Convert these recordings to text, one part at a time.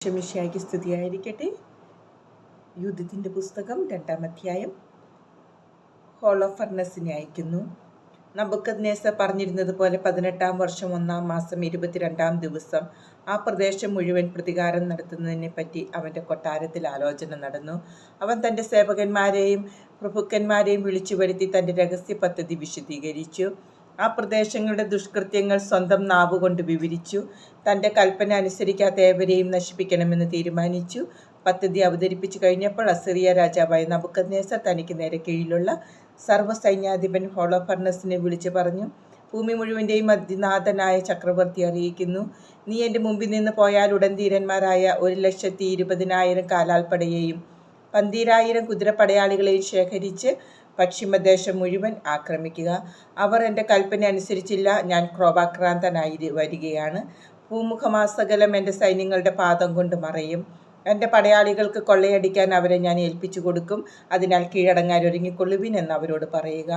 ക്ഷമിഷയാക്കി സ്തുതിയായിരിക്കട്ടെ. യുദ്ധത്തിന്റെ പുസ്തകം രണ്ടാം അധ്യായം ഹോൾ ഓഫ് ഫർണസിനെ അയക്കുന്നു. നബുക്കത് നേസ പറഞ്ഞിരുന്നത് പോലെ പതിനെട്ടാം വർഷം ഒന്നാം മാസം ഇരുപത്തിരണ്ടാം ദിവസം ആ പ്രദേശം മുഴുവൻ പ്രതികാരം നടത്തുന്നതിനെ പറ്റി അവന്റെ കൊട്ടാരത്തിൽ ആലോചന നടന്നു. അവൻ തന്റെ സേവകന്മാരെയും പ്രഭുക്കന്മാരെയും വിളിച്ചു വരുത്തി തന്റെ രഹസ്യ പദ്ധതി വിശദീകരിച്ചു. ആ പ്രദേശങ്ങളുടെ ദുഷ്കൃത്യങ്ങൾ സ്വന്തം നാവുകൊണ്ട് വിവരിച്ചു. തന്റെ കൽപ്പന അനുസരിക്കാത്ത ഏവരെയും നശിപ്പിക്കണമെന്ന് തീരുമാനിച്ചു. പദ്ധതി അവതരിപ്പിച്ചു കഴിഞ്ഞപ്പോൾ അസിറിയ രാജാവായ നബുക്കദ്നേസർ തനിക്ക് നേരെ കീഴിലുള്ള സർവസൈന്യാധിപൻ ഹോളോഫർണസിനെ വിളിച്ചു പറഞ്ഞു. ഭൂമി മുഴുവന്റെയും അതിനാഥനായ ചക്രവർത്തി അറിയിക്കുന്നു. നീ എന്റെ മുമ്പിൽ നിന്ന് പോയാൽ ഉടൻ ധീരന്മാരായ ഒരു ലക്ഷത്തി ഇരുപതിനായിരം കാലാൽപ്പടയെയും പന്തീരായിരം കുതിരപ്പടയാളികളെയും ശേഖരിച്ച് പശ്ചിമദേശം മുഴുവൻ ആക്രമിക്കുക. അവർ എന്റെ കൽപ്പന അനുസരിച്ചില്ല. ഞാൻ ക്രോപാക്രാന്തനായി വരികയാണ്. ഭൂമുഖമാസകലം എന്റെ സൈന്യങ്ങളുടെ പാദം കൊണ്ട് മറയും. എന്റെ പടയാളികൾക്ക് കൊള്ളയടിക്കാൻ അവരെ ഞാൻ ഏൽപ്പിച്ചു കൊടുക്കും. അതിനാൽ കീഴടങ്ങാൻ ഒരുങ്ങിക്കൊള്ളുവിൻ എന്ന് അവരോട് പറയുക.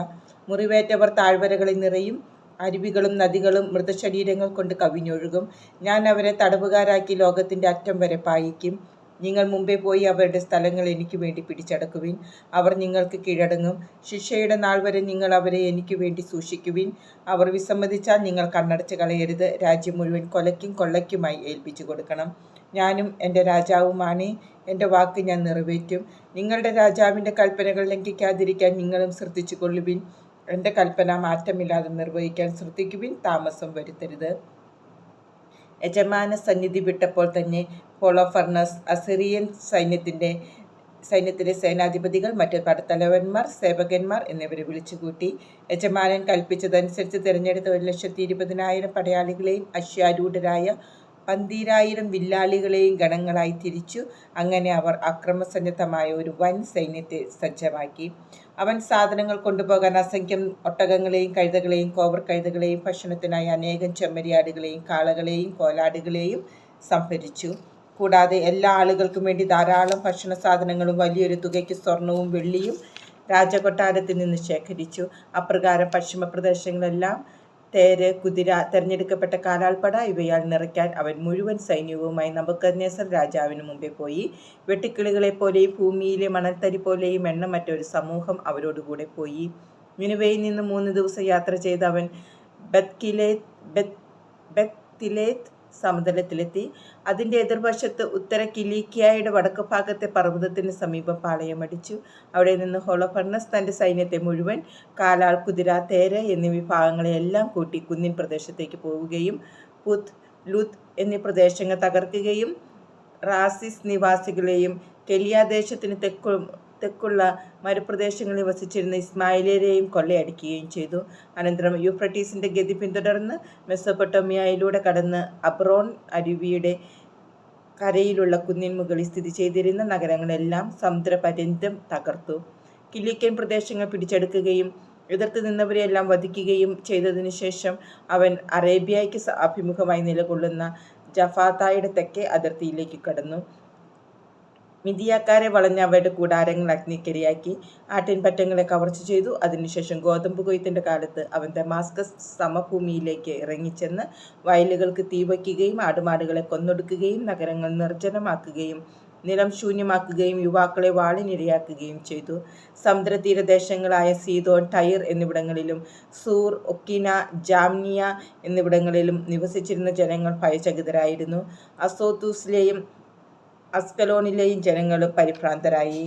മുറിവേറ്റവർ താഴ്വരകളിൽ നിറയും. അരുവികളും നദികളും മൃതശരീരങ്ങൾ കൊണ്ട് കവിഞ്ഞൊഴുകും. ഞാൻ അവരെ തടവുകാരാക്കി ലോകത്തിന്റെ അറ്റം വരെ പായിക്കും. നിങ്ങൾ മുമ്പേ പോയി അവരുടെ സ്ഥലങ്ങൾ എനിക്ക് വേണ്ടി പിടിച്ചടക്കുവിൻ. അവർ നിങ്ങൾക്ക് കീഴടങ്ങും. ശിക്ഷയുടെ നാൾ വരെ നിങ്ങൾ അവരെ എനിക്ക് വേണ്ടി സൂക്ഷിക്കുവിൻ. അവർ വിസമ്മതിച്ചാൽ നിങ്ങൾ കണ്ണടച്ച് കളയരുത്. രാജ്യം മുഴുവൻ കൊലയ്ക്കും കൊള്ളയ്ക്കുമായി ഏൽപ്പിച്ചു കൊടുക്കണം. ഞാനും എന്റെ രാജാവുമാണ്. എന്റെ വാക്ക് ഞാൻ നിറവേറ്റും. നിങ്ങളുടെ രാജാവിന്റെ കൽപ്പനകൾ ലംഘിക്കാതിരിക്കാൻ നിങ്ങളും ശ്രദ്ധിച്ചു കൊള്ളുവിൻ എന്റെ കൽപ്പന മാറ്റമില്ലാതെ നിർവഹിക്കാൻ ശ്രദ്ധിക്കുവിൻ. താമസം വരുത്തരുത്. യജമാന സന്നിധി വിട്ടപ്പോൾ തന്നെ ഹോളോഫർണസ് അസിറിയൻ സൈന്യത്തിന്റെ സൈന്യത്തിലെ സേനാധിപതികൾ മറ്റ് പടത്തലവന്മാർ സേവകന്മാർ എന്നിവരെ വിളിച്ചുകൂട്ടി. യജമാനൻ കൽപ്പിച്ചതനുസരിച്ച് തിരഞ്ഞെടുത്ത ഒരു ലക്ഷത്തി ഇരുപതിനായിരം പടയാളികളെയും അശ്വാരൂഢരായ പന്തീരായിരം വില്ലാളികളെയും ഗണങ്ങളായി തിരിച്ചു. അങ്ങനെ അവർ അക്രമസന്നദ്ധമായ ഒരു വൻ സൈന്യത്തെ സജ്ജമാക്കി. അവൻ സാധനങ്ങൾ കൊണ്ടുപോകാൻ അസംഖ്യം ഒട്ടകങ്ങളെയും കഴുതകളെയും കോവർ കഴുതകളെയും ഭക്ഷണത്തിനായി അനേകം ചെമ്മരിയാടുകളെയും കാളകളെയും കോലാടുകളെയും സംഭരിച്ചു കൂടാതെ എല്ലാ ആളുകൾക്കും വേണ്ടി ധാരാളം ഭക്ഷണ സാധനങ്ങളും വലിയൊരു തുകയ്ക്ക് സ്വർണവും വെള്ളിയും രാജകൊട്ടാരത്തിൽ നിന്ന് ശേഖരിച്ചു. അപ്രകാരം പശ്ചിമ പ്രദേശങ്ങളെല്ലാം തേര് കുതിര തെരഞ്ഞെടുക്കപ്പെട്ട കാലാൾപ്പട ഇവയാൽ നിറയ്ക്കാൻ അവൻ മുഴുവൻ സൈന്യവുമായി നബുക്കദ്നേസർ രാജാവിന് മുമ്പേ പോയി. വെട്ടിക്കിളികളെ പോലെയും ഭൂമിയിലെ മണൽത്തരി പോലെയും എണ്ണമറ്റൊരു സമൂഹം അവരോടുകൂടെ പോയി. മിനുവയിൽ നിന്ന് മൂന്ന് ദിവസം യാത്ര ചെയ്ത അവൻ ബത്കിലേത്ത് ബത് ബെത്തിലേത്ത് സമതലത്തിലെത്തി. അതിന്റെ എതിർവശത്ത് ഉത്തര കിലീക്കിയായുടെ വടക്ക് ഭാഗത്തെ പർവതത്തിന് സമീപം പാളയമടിച്ചു അവിടെ നിന്ന് ഹോളോഫർണസ് തന്റെ സൈന്യത്തെ മുഴുവൻ കാലാൾ കുതിര തേര എന്നീ വിഭാഗങ്ങളെയെല്ലാം കൂട്ടി കുന്നിൻ പ്രദേശത്തേക്ക് പോവുകയും പുത് ലുത് എന്നീ പ്രദേശങ്ങൾ തകർക്കുകയും റാസിസ് നിവാസികളെയും കെലിയാദേശത്തിന് തെക്കു തെക്കുള്ള മരുപ്രദേശങ്ങളിൽ വസിച്ചിരുന്ന ഇസ്മായിലേരെയും കൊള്ളയടിക്കുകയും ചെയ്തു. അനന്തരം യൂഫ്രട്ടീസിന്റെ ഗതി പിന്തുടർന്ന് മെസ്സോപ്പൊട്ടോമിയയിലൂടെ കടന്ന് അബ്രോൺ അരുവിയുടെ കരയിലുള്ള കുന്നിൻ മുകളിൽ സ്ഥിതി ചെയ്തിരുന്ന നഗരങ്ങളെല്ലാം സമുദ്രപര്യന്തം തകർത്തു. കിലിക്കൻ പ്രദേശങ്ങൾ പിടിച്ചെടുക്കുകയും എതിർത്ത് നിന്നവരെയെല്ലാം വധിക്കുകയും ചെയ്തതിനു ശേഷം അവൻ അറേബ്യയ്ക്ക് അഭിമുഖമായി നിലകൊള്ളുന്ന ജഫാത്തായുടെ തെക്കേ അതിർത്തിയിലേക്ക് കടന്നു. മിതിയാക്കാരെ വളഞ്ഞ അവരുടെ കൂടാരങ്ങൾ അഗ്നിക്കരിയാക്കി ആട്ടിൻപറ്റങ്ങളെ കവർച്ച ചെയ്തു. അതിനുശേഷം ഗോതമ്പ് കൊയ്ത്തിന്റെ കാലത്ത് അവൻ ദമാസ്കസ് സമഭൂമിയിലേക്ക് ഇറങ്ങിച്ചെന്ന് വയലുകൾക്ക് തീവയ്ക്കുകയും ആടുമാടുകളെ കൊന്നൊടുക്കുകയും നഗരങ്ങൾ നിർജനമാക്കുകയും നിലം ശൂന്യമാക്കുകയും യുവാക്കളെ വാളിനിരയാക്കുകയും ചെയ്തു. സമുദ്രതീരദേശങ്ങളായ സീതോൺ ടൈർ എന്നിവിടങ്ങളിലും സൂർ ഒക്കിന ജാംനിയ എന്നിവിടങ്ങളിലും നിവസിച്ചിരുന്ന ജനങ്ങൾ ഭയചകിതരായിരുന്നു. അസോത്തൂസിലെയും അസ്കലോണിലെയും ജനങ്ങൾ പരിഭ്രാന്തരായി.